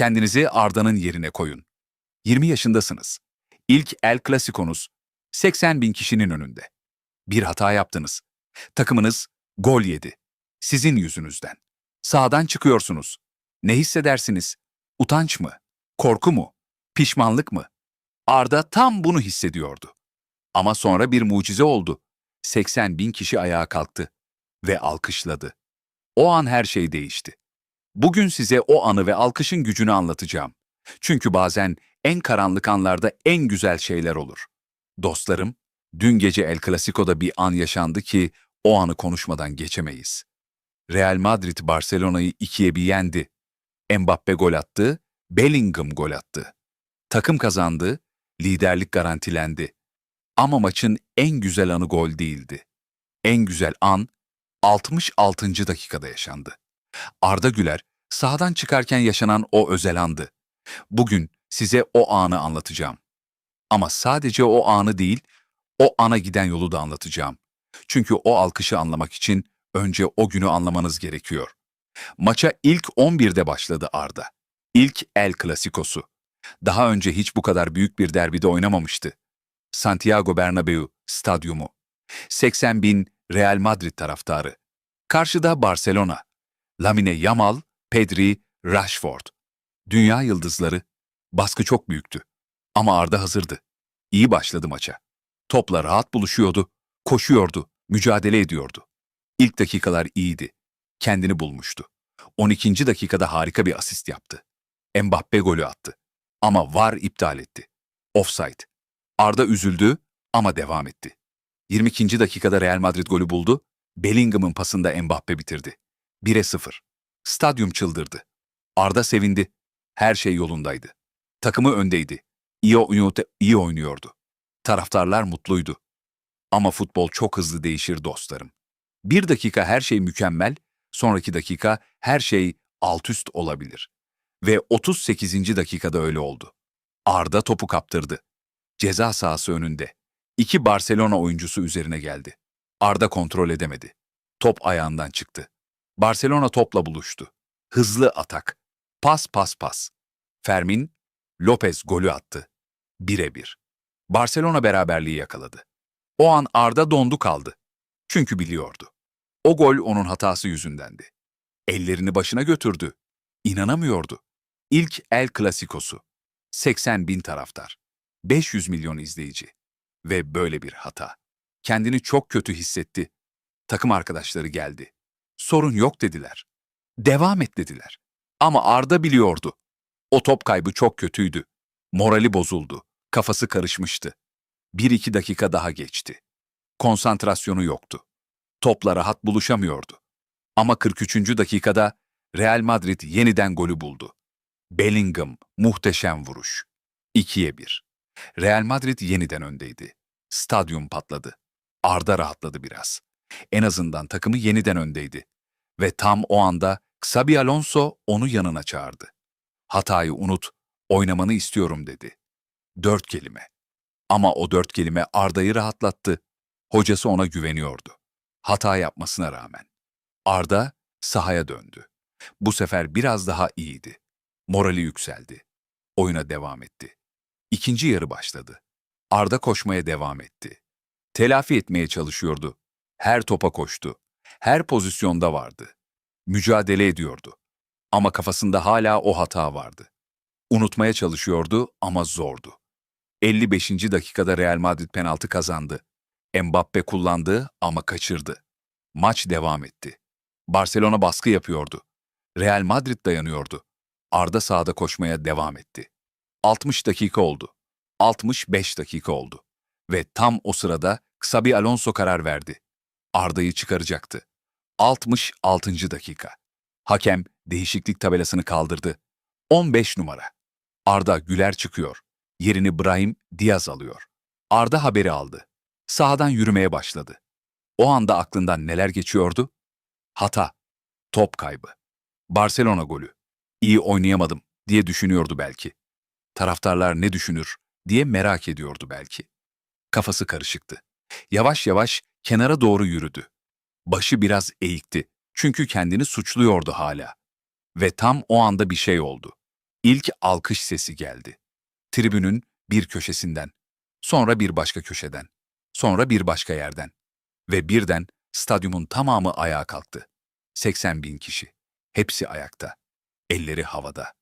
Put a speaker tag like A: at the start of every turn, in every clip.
A: Kendinizi Arda'nın yerine koyun. 20 yaşındasınız. İlk El Clasico'nuz 80 bin kişinin önünde. Bir hata yaptınız. Takımınız gol yedi. Sizin yüzünüzden. Sağdan çıkıyorsunuz. Ne hissedersiniz? Utanç mı? Korku mu? Pişmanlık mı? Arda tam bunu hissediyordu. Ama sonra bir mucize oldu. 80 bin kişi ayağa kalktı ve alkışladı. O an her şey değişti. Bugün size o anı ve alkışın gücünü anlatacağım. Çünkü bazen en karanlık anlarda en güzel şeyler olur. Dostlarım, dün gece El Clasico'da bir an yaşandı ki o anı konuşmadan geçemeyiz. Real Madrid Barcelona'yı ikiye bir yendi. Mbappe gol attı, Bellingham gol attı. Takım kazandı, liderlik garantilendi. Ama maçın en güzel anı gol değildi. En güzel an 66. dakikada yaşandı. Arda Güler sahadan çıkarken yaşanan o özel andı. Bugün size o anı anlatacağım. Ama sadece o anı değil, o ana giden yolu da anlatacağım. Çünkü o alkışı anlamak için önce o günü anlamanız gerekiyor. Maça ilk 11'de başladı Arda. İlk El Clasico'su. Daha önce hiç bu kadar büyük bir derbide oynamamıştı. Santiago Bernabeu stadyumu. 80 bin Real Madrid taraftarı. Karşıda Barcelona. Lamine Yamal, Pedri, Rashford. Dünya yıldızları. Baskı çok büyüktü. Ama Arda hazırdı. İyi başladı maça. Topla rahat buluşuyordu, koşuyordu, mücadele ediyordu. İlk dakikalar iyiydi. Kendini bulmuştu. 12. dakikada harika bir asist yaptı. Mbappe golü attı. Ama VAR iptal etti. Offside. Arda üzüldü ama devam etti. 22. dakikada Real Madrid golü buldu. Bellingham'ın pasında Mbappe bitirdi. 1'e 0. Stadyum çıldırdı. Arda sevindi. Her şey yolundaydı. Takımı öndeydi. İyi, oynuyordu, iyi oynuyordu. Taraftarlar mutluydu. Ama futbol çok hızlı değişir dostlarım. Bir dakika her şey mükemmel, sonraki dakika her şey alt üst olabilir. Ve 38. dakikada öyle oldu. Arda topu kaptırdı. Ceza sahası önünde. İki Barcelona oyuncusu üzerine geldi. Arda kontrol edemedi. Top ayağından çıktı. Barcelona topla buluştu. Hızlı atak. Pas pas pas. Fermin, Lopez golü attı. Bire bir. Barcelona beraberliği yakaladı. O an Arda dondu kaldı. Çünkü biliyordu. O gol onun hatası yüzündendi. Ellerini başına götürdü. İnanamıyordu. İlk El Clasico'su. 80 bin taraftar. 500 milyon izleyici. Ve böyle bir hata. Kendini çok kötü hissetti. Takım arkadaşları geldi. Sorun yok dediler. Devam et dediler. Ama Arda biliyordu. O top kaybı çok kötüydü. Morali bozuldu. Kafası karışmıştı. Bir iki dakika daha geçti. Konsantrasyonu yoktu. Topla rahat buluşamıyordu. Ama 43. dakikada Real Madrid yeniden golü buldu. Bellingham muhteşem vuruş. 2'ye 1. Real Madrid yeniden öndeydi. Stadyum patladı. Arda rahatladı biraz. En azından takımı yeniden öndeydi. Ve tam o anda Xabi Alonso onu yanına çağırdı. Hatayı unut, oynamanı istiyorum dedi. Dört kelime. Ama o dört kelime Arda'yı rahatlattı. Hocası ona güveniyordu. Hata yapmasına rağmen. Arda sahaya döndü. Bu sefer biraz daha iyiydi. Morali yükseldi. Oyuna devam etti. İkinci yarı başladı. Arda koşmaya devam etti. Telafi etmeye çalışıyordu. Her topa koştu. Her pozisyonda vardı. Mücadele ediyordu. Ama kafasında hala o hata vardı. Unutmaya çalışıyordu ama zordu. 55. dakikada Real Madrid penaltı kazandı. Mbappe kullandı ama kaçırdı. Maç devam etti. Barcelona baskı yapıyordu. Real Madrid dayanıyordu. Arda sahada koşmaya devam etti. 60 dakika oldu. 65 dakika oldu. Ve tam o sırada Xabi Alonso karar verdi. Arda'yı çıkaracaktı. 66. dakika. Hakem değişiklik tabelasını kaldırdı. 15 numara. Arda Güler çıkıyor. Yerini Brahim Diaz alıyor. Arda haberi aldı. Sahadan yürümeye başladı. O anda aklından neler geçiyordu? Hata, top kaybı, Barcelona golü. İyi oynayamadım diye düşünüyordu belki. Taraftarlar ne düşünür diye merak ediyordu belki. Kafası karışıktı. Yavaş yavaş kenara doğru yürüdü. Başı biraz eğikti çünkü kendini suçluyordu hala. Ve tam o anda bir şey oldu. İlk alkış sesi geldi. Tribünün bir köşesinden, sonra bir başka köşeden, sonra bir başka yerden ve birden stadyumun tamamı ayağa kalktı. 80 bin kişi. Hepsi ayakta. Elleri havada.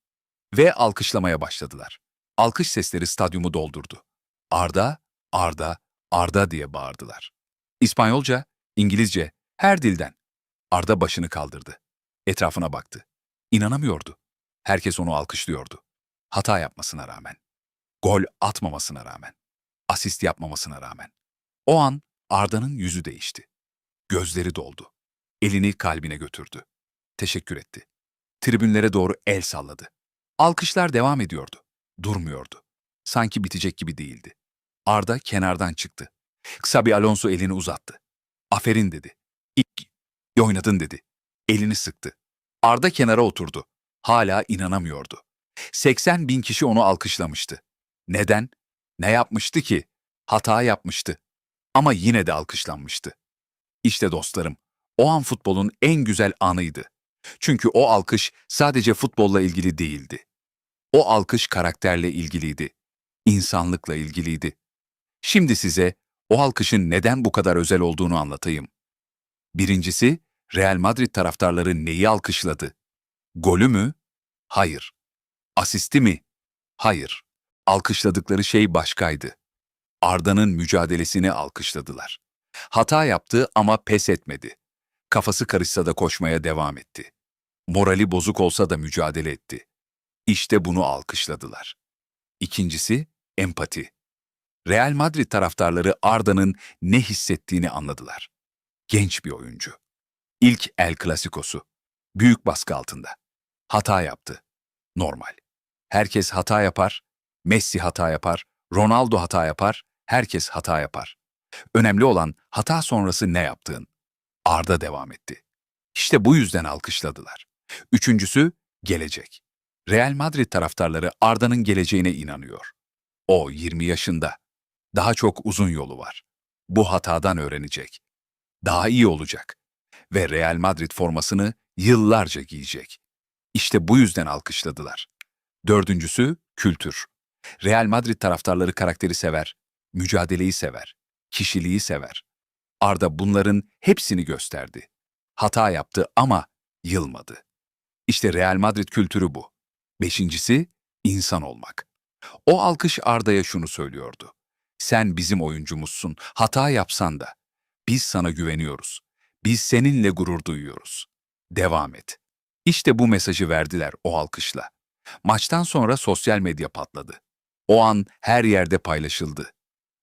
A: Ve alkışlamaya başladılar. Alkış sesleri stadyumu doldurdu. Arda, Arda, Arda diye bağırdılar. İspanyolca, İngilizce, her dilden. Arda başını kaldırdı. Etrafına baktı. İnanamıyordu. Herkes onu alkışlıyordu. Hata yapmasına rağmen. Gol atmamasına rağmen. Asist yapmamasına rağmen. O an Arda'nın yüzü değişti. Gözleri doldu. Elini kalbine götürdü. Teşekkür etti. Tribünlere doğru el salladı. Alkışlar devam ediyordu. Durmuyordu. Sanki bitecek gibi değildi. Arda kenardan çıktı. Xabi Alonso elini uzattı. Aferin dedi. İyi oynadın dedi. Elini sıktı. Arda kenara oturdu. Hala inanamıyordu. 80 bin kişi onu alkışlamıştı. Neden? Ne yapmıştı ki? Hata yapmıştı. Ama yine de alkışlanmıştı. İşte dostlarım, o an futbolun en güzel anıydı. Çünkü o alkış sadece futbolla ilgili değildi. O alkış karakterle ilgiliydi. insanlıkla ilgiliydi. Şimdi size o alkışın neden bu kadar özel olduğunu anlatayım. Birincisi, Real Madrid taraftarları neyi alkışladı? Golü mü? Hayır. Asisti mi? Hayır. Alkışladıkları şey başkaydı. Arda'nın mücadelesini alkışladılar. Hata yaptı ama pes etmedi. Kafası karışsa da koşmaya devam etti. Morali bozuk olsa da mücadele etti. İşte bunu alkışladılar. İkincisi, empati. Real Madrid taraftarları Arda'nın ne hissettiğini anladılar. Genç bir oyuncu. İlk El Clasico'su. Büyük baskı altında. Hata yaptı. Normal. Herkes hata yapar. Messi hata yapar. Ronaldo hata yapar. Herkes hata yapar. Önemli olan hata sonrası ne yaptığın. Arda devam etti. İşte bu yüzden alkışladılar. Üçüncüsü, gelecek. Real Madrid taraftarları Arda'nın geleceğine inanıyor. O 20 yaşında. Daha çok uzun yolu var. Bu hatadan öğrenecek. Daha iyi olacak. Ve Real Madrid formasını yıllarca giyecek. İşte bu yüzden alkışladılar. Dördüncüsü, kültür. Real Madrid taraftarları karakteri sever, mücadeleyi sever, kişiliği sever. Arda bunların hepsini gösterdi. Hata yaptı ama yılmadı. İşte Real Madrid kültürü bu. Beşincisi, insan olmak. O alkış Arda'ya şunu söylüyordu. Sen bizim oyuncumuzsun, hata yapsan da. Biz sana güveniyoruz. Biz seninle gurur duyuyoruz. Devam et. İşte bu mesajı verdiler o alkışla. Maçtan sonra sosyal medya patladı. O an her yerde paylaşıldı.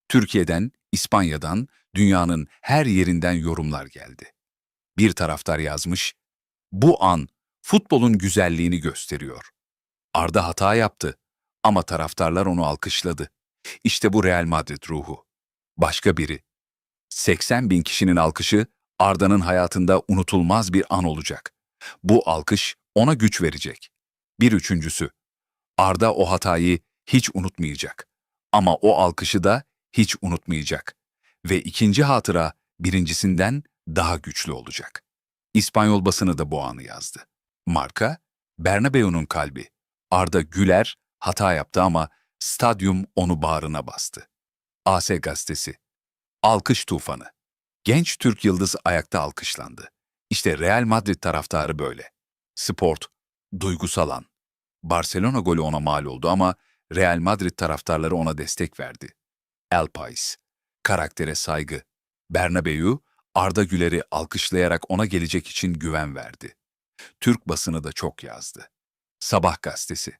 A: Türkiye'den, İspanya'dan, dünyanın her yerinden yorumlar geldi. Bir taraftar yazmış, bu an futbolun güzelliğini gösteriyor. Arda hata yaptı ama taraftarlar onu alkışladı. İşte bu Real Madrid ruhu. Başka biri. 80 bin kişinin alkışı Arda'nın hayatında unutulmaz bir an olacak. Bu alkış ona güç verecek. Bir üçüncüsü. Arda o hatayı hiç unutmayacak. Ama o alkışı da hiç unutmayacak. Ve ikinci hatıra birincisinden daha güçlü olacak. İspanyol basını da bu anı yazdı. Marka, Bernabeu'nun kalbi. Arda Güler hata yaptı ama stadyum onu bağrına bastı. AS gazetesi. Alkış tufanı. Genç Türk yıldız ayakta alkışlandı. İşte Real Madrid taraftarı böyle. Sport, duygusal an. Barcelona golü ona mal oldu ama Real Madrid taraftarları ona destek verdi. El Pais, karaktere saygı. Bernabeu, Arda Güler'i alkışlayarak ona gelecek için güven verdi. Türk basını da çok yazdı. Sabah gazetesi.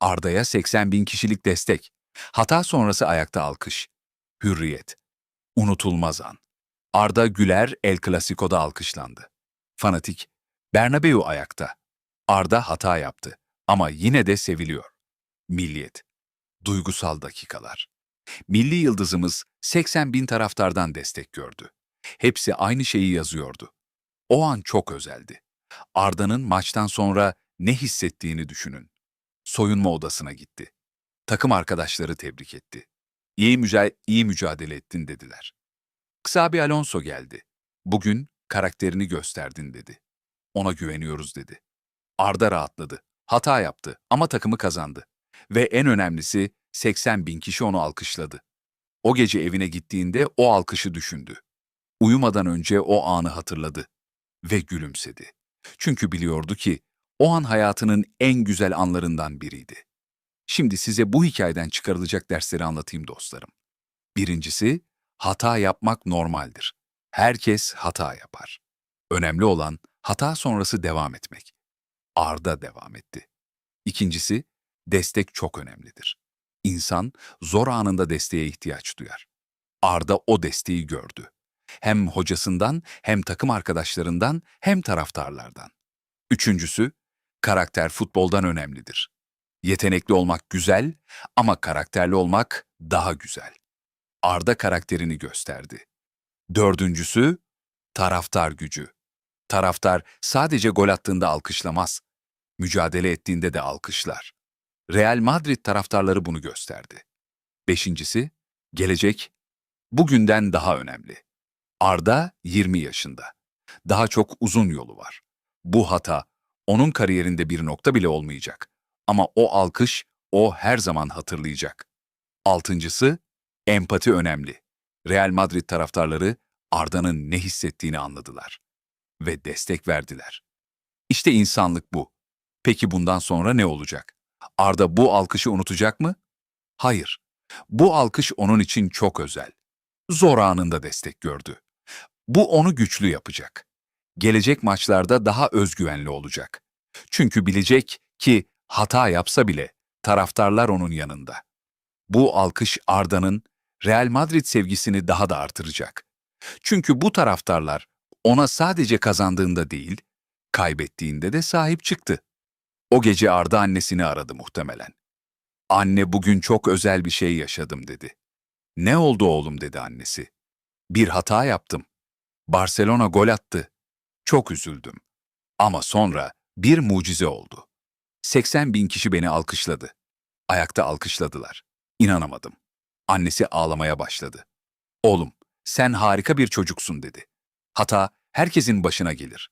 A: Arda'ya 80 bin kişilik destek. Hata sonrası ayakta alkış. Hürriyet. Unutulmaz an. Arda Güler El Clasico'da alkışlandı. Fanatik. Bernabeu ayakta. Arda hata yaptı ama yine de seviliyor. Milliyet. Duygusal dakikalar. Milli yıldızımız 80 bin taraftardan destek gördü. Hepsi aynı şeyi yazıyordu. O an çok özeldi. Arda'nın maçtan sonra ne hissettiğini düşünün. Soyunma odasına gitti. Takım arkadaşları tebrik etti. İyi, müca iyi mücadele ettin dediler. Xabi Alonso geldi. Bugün karakterini gösterdin dedi. Ona güveniyoruz dedi. Arda rahatladı. Hata yaptı ama takımı kazandı. Ve en önemlisi 80 bin kişi onu alkışladı. O gece evine gittiğinde o alkışı düşündü. Uyumadan önce o anı hatırladı ve gülümsedi. Çünkü biliyordu ki o an hayatının en güzel anlarından biriydi. Şimdi size bu hikayeden çıkarılacak dersleri anlatayım dostlarım. Birincisi, hata yapmak normaldir. Herkes hata yapar. Önemli olan hata sonrası devam etmek. Arda devam etti. İkincisi, destek çok önemlidir. İnsan zor anında desteğe ihtiyaç duyar. Arda o desteği gördü. Hem hocasından, hem takım arkadaşlarından, hem taraftarlardan. Üçüncüsü, karakter futboldan önemlidir. Yetenekli olmak güzel ama karakterli olmak daha güzel. Arda karakterini gösterdi. Dördüncüsü, taraftar gücü. Taraftar sadece gol attığında alkışlamaz, mücadele ettiğinde de alkışlar. Real Madrid taraftarları bunu gösterdi. Beşincisi, gelecek bugünden daha önemli. Arda 20 yaşında. Daha çok uzun yolu var. Bu hata onun kariyerinde bir nokta bile olmayacak. Ama o alkış o her zaman hatırlayacak. Altıncısı, empati önemli. Real Madrid taraftarları Arda'nın ne hissettiğini anladılar ve destek verdiler. İşte insanlık bu. Peki bundan sonra ne olacak? Arda bu alkışı unutacak mı? Hayır. Bu alkış onun için çok özel. Zor anında destek gördü. Bu onu güçlü yapacak. Gelecek maçlarda daha özgüvenli olacak. Çünkü bilecek ki hata yapsa bile taraftarlar onun yanında. Bu alkış Arda'nın Real Madrid sevgisini daha da artıracak. Çünkü bu taraftarlar ona sadece kazandığında değil, kaybettiğinde de sahip çıktı. O gece Arda annesini aradı muhtemelen. Anne bugün çok özel bir şey yaşadım dedi. Ne oldu oğlum dedi annesi. Bir hata yaptım. Barcelona gol attı. Çok üzüldüm. Ama sonra bir mucize oldu. 80 bin kişi beni alkışladı. Ayakta alkışladılar. İnanamadım. Annesi ağlamaya başladı. Oğlum, sen harika bir çocuksun dedi. Hata herkesin başına gelir.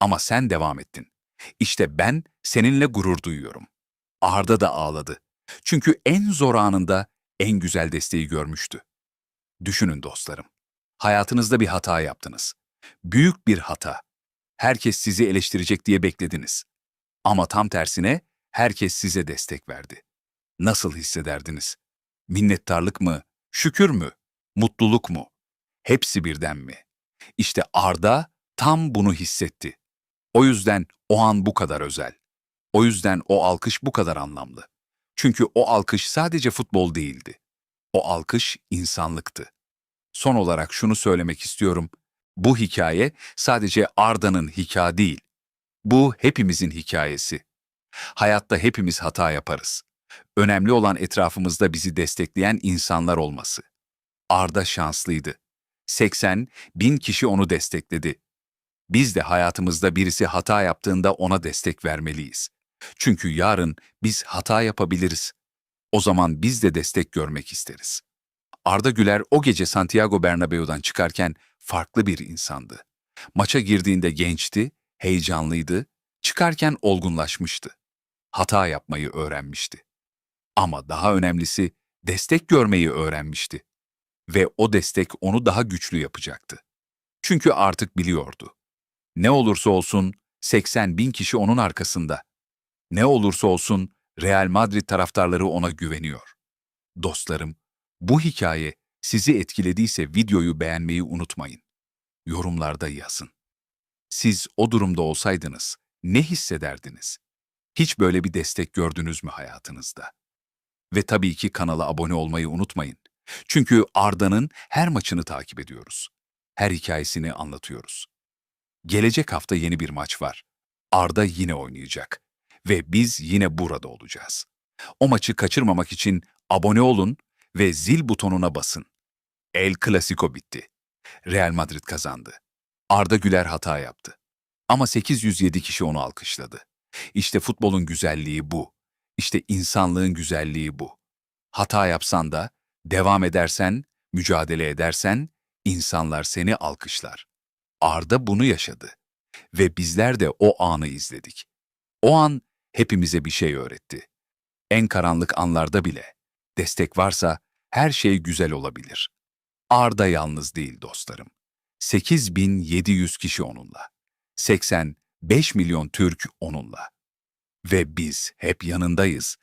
A: Ama sen devam ettin. İşte ben seninle gurur duyuyorum. Arda da ağladı. Çünkü en zor anında en güzel desteği görmüştü. Düşünün dostlarım. Hayatınızda bir hata yaptınız. Büyük bir hata. Herkes sizi eleştirecek diye beklediniz. Ama tam tersine herkes size destek verdi. Nasıl hissederdiniz? Minnettarlık mı? Şükür mü? Mutluluk mu? Hepsi birden mi? İşte Arda tam bunu hissetti. O yüzden o an bu kadar özel. O yüzden o alkış bu kadar anlamlı. Çünkü o alkış sadece futbol değildi. O alkış insanlıktı. Son olarak şunu söylemek istiyorum. Bu hikaye sadece Arda'nın hikaye değil. Bu hepimizin hikayesi. Hayatta hepimiz hata yaparız. Önemli olan etrafımızda bizi destekleyen insanlar olması. Arda şanslıydı. 80 bin kişi onu destekledi. Biz de hayatımızda birisi hata yaptığında ona destek vermeliyiz. Çünkü yarın biz hata yapabiliriz. O zaman biz de destek görmek isteriz. Arda Güler o gece Santiago Bernabeu'dan çıkarken farklı bir insandı. Maça girdiğinde gençti, heyecanlıydı, çıkarken olgunlaşmıştı. Hata yapmayı öğrenmişti. Ama daha önemlisi destek görmeyi öğrenmişti. Ve o destek onu daha güçlü yapacaktı. Çünkü artık biliyordu. Ne olursa olsun 80 bin kişi onun arkasında. Ne olursa olsun Real Madrid taraftarları ona güveniyor. Dostlarım, bu hikaye sizi etkilediyse videoyu beğenmeyi unutmayın. Yorumlarda yazın. Siz o durumda olsaydınız ne hissederdiniz? Hiç böyle bir destek gördünüz mü hayatınızda? Ve tabii ki kanala abone olmayı unutmayın. Çünkü Arda'nın her maçını takip ediyoruz. Her hikayesini anlatıyoruz. Gelecek hafta yeni bir maç var. Arda yine oynayacak. Ve biz yine burada olacağız. O maçı kaçırmamak için abone olun ve zil butonuna basın. El Clasico bitti. Real Madrid kazandı. Arda Güler hata yaptı. Ama 807 kişi onu alkışladı. İşte futbolun güzelliği bu. İşte insanlığın güzelliği bu. Hata yapsan da, devam edersen, mücadele edersen, insanlar seni alkışlar. Arda bunu yaşadı. Ve bizler de o anı izledik. O an hepimize bir şey öğretti. En karanlık anlarda bile destek varsa her şey güzel olabilir. Arda yalnız değil dostlarım. 8700 kişi onunla. 85 milyon Türk onunla. Ve biz hep yanındayız.